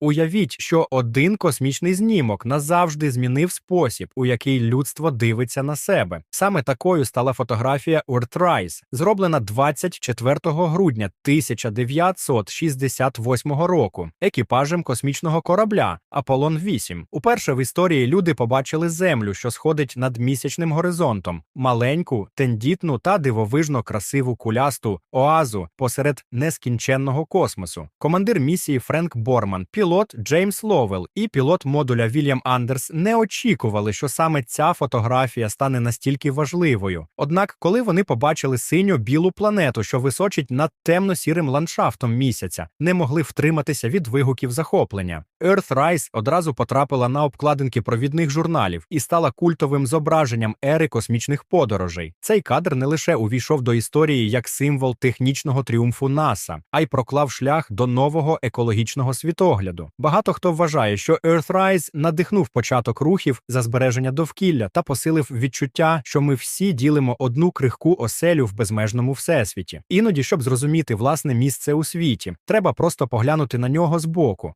Уявіть, що один космічний знімок назавжди змінив спосіб, у який людство дивиться на себе. Саме такою стала фотографія Earthrise, зроблена 24 грудня 1968 року екіпажем космічного корабля Аполлон 8. Уперше в історії люди побачили Землю, що сходить над місячним горизонтом, маленьку, тендітну та дивовижно красиву кулясту оазу посеред нескінченного космосу. Командир місії Френк Борман, пілот Джеймс Ловел і пілот модуля Вільям Андерс не очікували, що саме ця фотографія стане настільки важливою. Однак, коли вони побачили синю білу планету, що височить над темно-сірим ландшафтом місяця, не могли втриматися від вигуків захоплення. Earthrise одразу потрапила на обкладинки провідних журналів і стала культовим зображенням ери космічних подорожей. Цей кадр не лише увійшов до історії як символ технічного тріумфу НАСА, а й проклав шлях до нового екологічного світогляду. Багато хто вважає, що Earthrise надихнув початок рухів за збереження довкілля та посилив відчуття, що ми всі ділимо одну крихку оселю в безмежному всесвіті. Іноді, щоб зрозуміти власне місце у світі, треба просто поглянути на нього збоку.